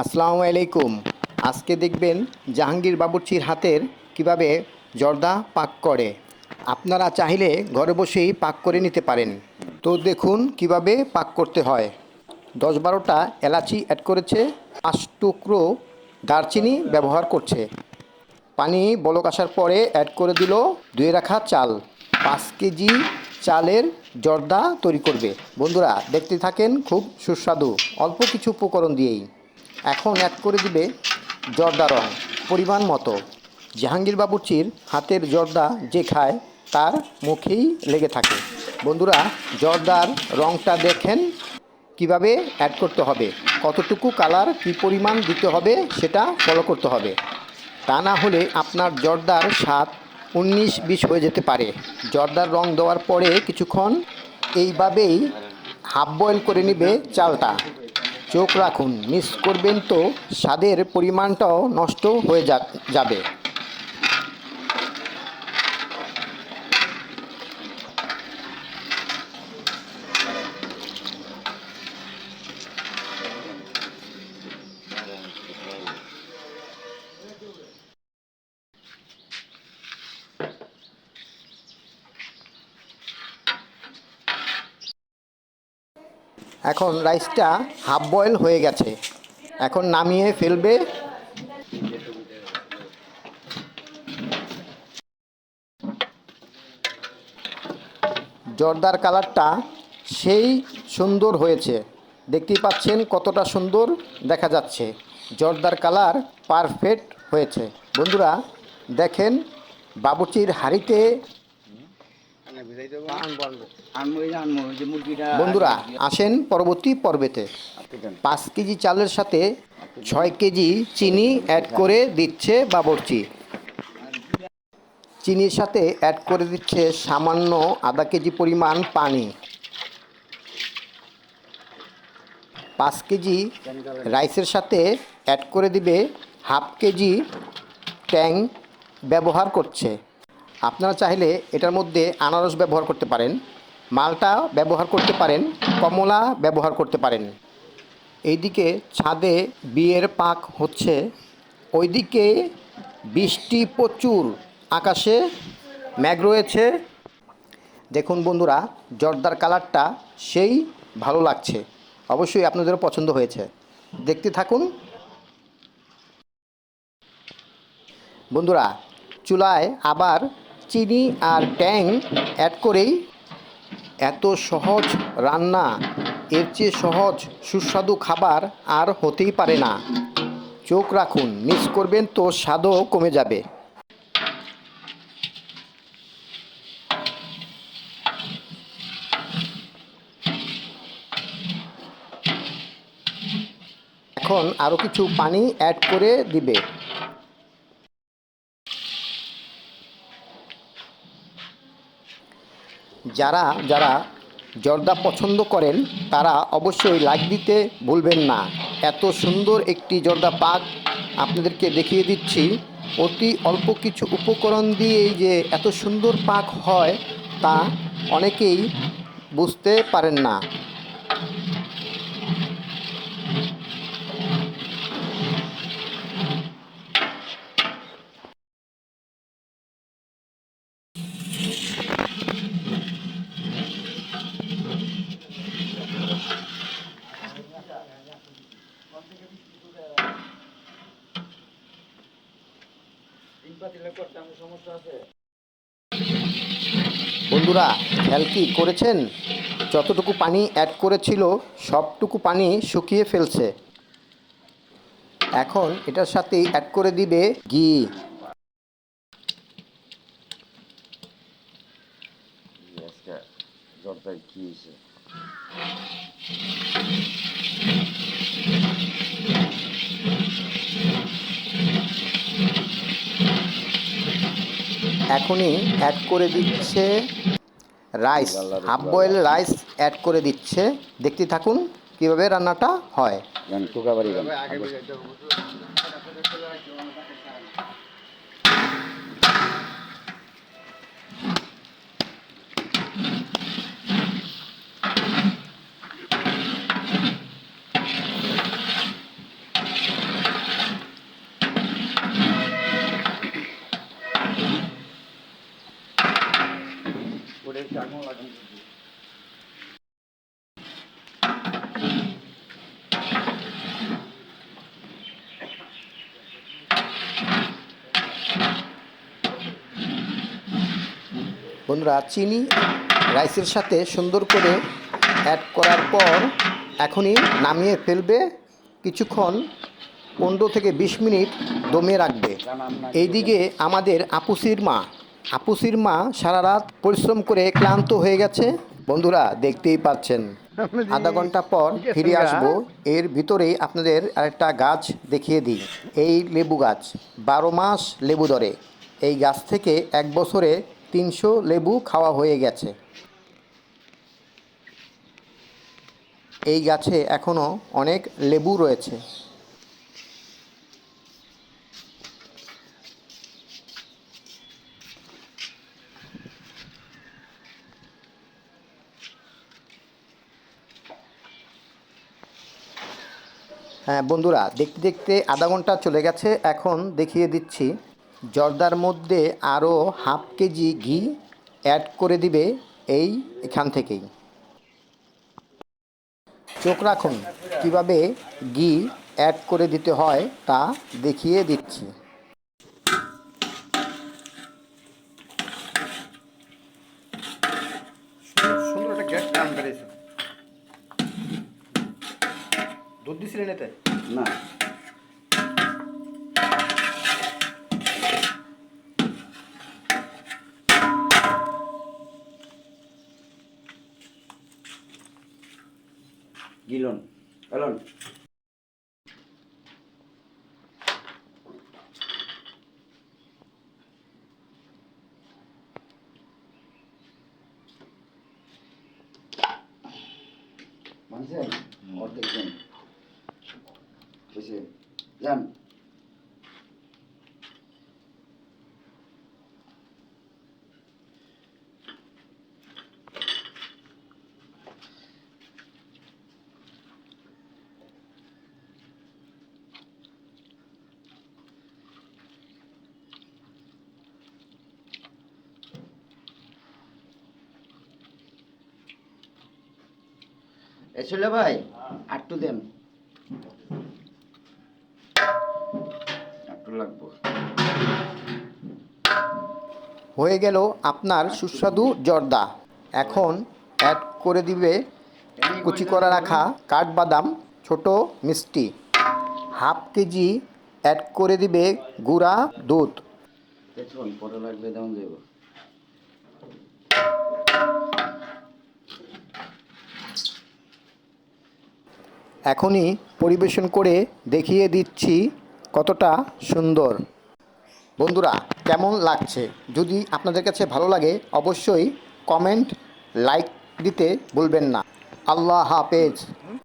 আসসালামু আলাইকুম। আজকে দেখবেন জাহাঙ্গীর বাবুর্চির হাতের কীভাবে জর্দা পাক করে। আপনারা চাইলে ঘরে বসেই পাক করে নিতে পারেন। তো দেখুন কীভাবে পাক করতে হয়। দশ বারোটা এলাচি অ্যাড করেছে, পাঁচ টুকরো দারচিনি ব্যবহার করছে। পানি বলক আসার পরে অ্যাড করে দিল ধুয়ে রাখা চাল। পাঁচ কেজি চালের জর্দা তৈরি করবে। বন্ধুরা, দেখতে থাকেন, খুব সুস্বাদু। অল্প কিছু উপকরণ দিয়েই। এখন অ্যাড করে দিবে জর্দা রং। পরিমাণ মতো। জাহাঙ্গীর বাবুর্চির হাতের জর্দা যে খায়, তার মুখেই লেগে থাকে। বন্ধুরা, জর্দার রংটা দেখেন কীভাবে অ্যাড করতে হবে। কতটুকু কালার কী পরিমাণ দিতে হবে সেটা ফলো করতে হবে। তা না হলে আপনার জর্দার স্বাদ উনিশ বিশ হয়ে যেতে পারে। জর্দার রং দেওয়ার পরে কিছুক্ষণ এইভাবেই হাফ বয়েল করে নেবে চালটা। চোখ রাখুন। মিস করবেন তো স্বাদের পরিমাণটাও নষ্ট হয়ে যাবে। এখন রাইসটা হাফ বয়েল হয়ে গেছে। এখন নামিয়ে ফেলবে। জর্দার কালারটা সেই সুন্দর হয়েছে। দেখতেই পাচ্ছেন কতটা সুন্দর দেখা যাচ্ছে। জর্দার কালার পারফেক্ট হয়েছে। বন্ধুরা, দেখেন বাবুচির হাঁড়িতে আনব এই যে আনব যে মুরগিটা বন্ধুরা আসেন পরবর্তী পর্বেতে। পাঁচ কেজি চালের সাথে ছয় কেজি চিনি অ্যাড করে দিচ্ছে বাবরচি। চিনির সাথে অ্যাড করে দিচ্ছে সামান্য আধা কেজি পরিমাণ পানি। পাঁচ কেজি রাইসের সাথে অ্যাড করে দিবে হাফ কেজি ট্যাং ব্যবহার করছে। আপনারা চাইলে এটার মধ্যে আনারস ব্যবহার করতে পারেন, মালটা ব্যবহার করতে পারেন, কমলা ব্যবহার করতে পারেন। এইদিকে ছাদে বিয়ের পাক হচ্ছে, ওইদিকে বৃষ্টি প্রচুর, আকাশে মেঘ রয়েছে। দেখুন বন্ধুরা, জর্দার কালারটা সেই ভালো লাগছে, অবশ্যই আপনাদেরও পছন্দ হয়েছে। দেখতে থাকুন। বন্ধুরা, চুলায় আবার চিনি আর ট্যাং অ্যাড করেই এত সহজ রান্না। এর চেয়ে সহজ, সুস্বাদু খাবার আর হতেই পারে না। চোখ রাখুন মিস করবেন তো স্বাদও কমে যাবে। এখন আরও কিছু পানি অ্যাড করে দিবে। যারা যারা জর্দা পছন্দ করেন, তারা অবশ্যই লাইক দিতে ভুলবেন না। এত সুন্দর একটি জর্দা পাক আপনাদেরকে দেখিয়ে দিচ্ছি। অতি অল্প কিছু উপকরণ দিয়ে যে এত সুন্দর পাক হয়, তা অনেকেই বুঝতে পারেন না। বন্ধুরা খেয়াল কি করেছেন? যতটুকু পানি অ্যাড করেছিল সবটুকু পানি শুকিয়ে ফেলছে। এখন এটার সাথেই অ্যাড করে দিবে ঘি। জর্দায় কি এখনই অ্যাড করে দিচ্ছে rice half boil rice add করে দিচ্ছে। দেখতে থাকুন কীভাবে রান্নাটা হয়। বন্ধুরা চিনি রাইসের সাথে সুন্দর করে অ্যাড করার পর এখনই নামিয়ে ফেলবে। কিছুক্ষণ পনেরো থেকে বিশ মিনিট দমে রাখবে। এইদিকে আমাদের আপুসির মা আপুসির মা সারা রাত পরিশ্রম করে ক্লান্ত হয়ে গেছে। বন্ধুরা দেখতেই পাচ্ছেন। আধা ঘণ্টা পর ফিরে আসব। এর ভিতরেই আপনাদের আরেকটা গাছ দেখিয়ে দিই। এই লেবু গাছ বারো মাস লেবু ধরে। এই গাছ থেকে এক বছরে তিনশো লেবু খাওয়া হয়ে গেছে। এই গাছে এখনও অনেক লেবু রয়েছে। বন্ধুরা, দেখতে দেখতে আধা ঘণ্টা চলে গেছে। এখন দেখিয়ে দিচ্ছি, জর্দার মধ্যে আরও হাফ কেজি ঘি অ্যাড করে দিবে এই এখান থেকেই। চোখ রাখুন, কীভাবে ঘি অ্যাড করে দিতে হয় তা দেখিয়ে দিচ্ছি। সুন্দর একটা গ্যাস বেড়েছে দুধ দিছিলেন এতে না। গিলন এলন মানছেন অর্ধেক জন বুঝছেন যান। এসলে ভাই আটটু দেন। লাগবো। হয়ে গেল আপনার সুস্বাদু জর্দা। এখন অ্যাড করে দিবে কুচি করা রাখা কাঠবাদাম ছোট মিষ্টি। হাফ কেজি অ্যাড করে দিবে গুঁড়া দুধ। পরে লাগবে তেমন দেবো। এখনই পরিবেশন করে দেখিয়ে দিচ্ছি কতটা সুন্দর। বন্ধুরা, কেমন লাগছে? যদি আপনাদের কাছে ভালো লাগে, অবশ্যই কমেন্ট, লাইক দিতে ভুলবেন না। আল্লাহ হাফেজ।